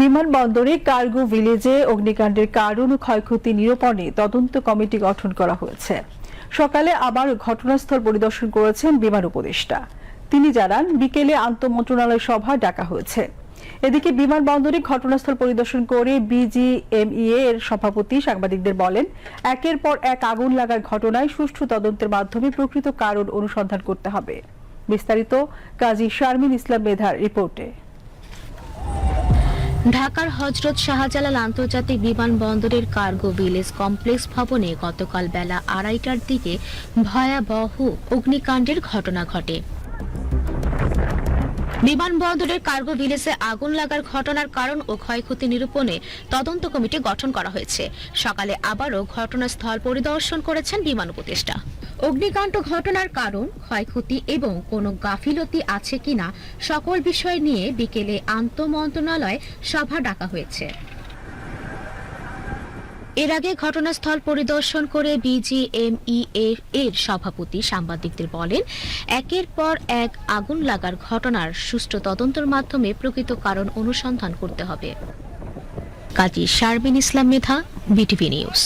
বিমানবন্দরে কার্গো ভিলেজে অগ্নিকাণ্ডের কারণ ও ক্ষয়ক্ষতি নিরূপণে তদন্ত কমিটি গঠন করা হয়েছে। সকালে আবার ঘটনাস্থল পরিদর্শন করেছেন বিমান উপদেষ্টা। তিনি জানান, বিকেলে আন্তঃমন্ত্রণালয় সভা ডাকা হয়েছে। এদিকে বিমানবন্দরে ঘটনাস্থল পরিদর্শন করে বিজিএমইএ এর সভাপতি সাংবাদিকদের বলেন, একের পর এক আগুন লাগার ঘটনায় সুষ্ঠু তদন্তের মাধ্যমে প্রকৃত কারণ অনুসন্ধান করতে হবে। বিস্তারিত কাজী শারমিন ইসলাম মেধার রিপোর্টে। ঢাকার হজরত শাহজালাল আন্তর্জাতিক বিমানবন্দরের কার্গো ভিলেজ কমপ্লেক্স ভবনে গতকাল বেলা আড়াইটার দিকে ভয়াবহ অগ্নিকাণ্ডের ঘটনা ঘটে। বিমানবন্দরের কার্গো ভিলেজে আগুন লাগার ঘটনার কারণ ও ক্ষয়ক্ষতি নিরূপণে তদন্ত কমিটি গঠন করা হয়েছে। সকালে আবারও ঘটনাস্থল পরিদর্শন করেছেন বিমান উপদেষ্টা। অগ্নিকাণ্ড ঘটনার কারণ, ক্ষয়ক্ষতি এবং কোনো গাফিলতি আছে কিনা সকল বিষয় নিয়ে বিকেলে আন্তঃমন্ত্রণালয় সভা ডাকা হয়েছে। এর আগে ঘটনাস্থল পরিদর্শন করে বিজিএমইএ এর সভাপতি সাংবাদিকদের বলেন, একের পর এক আগুন লাগার ঘটনার সুষ্ঠু তদন্তের মাধ্যমে প্রকৃত কারণ অনুসন্ধান করতে হবে। Kazi Sharbin Islam Medha, BTV news.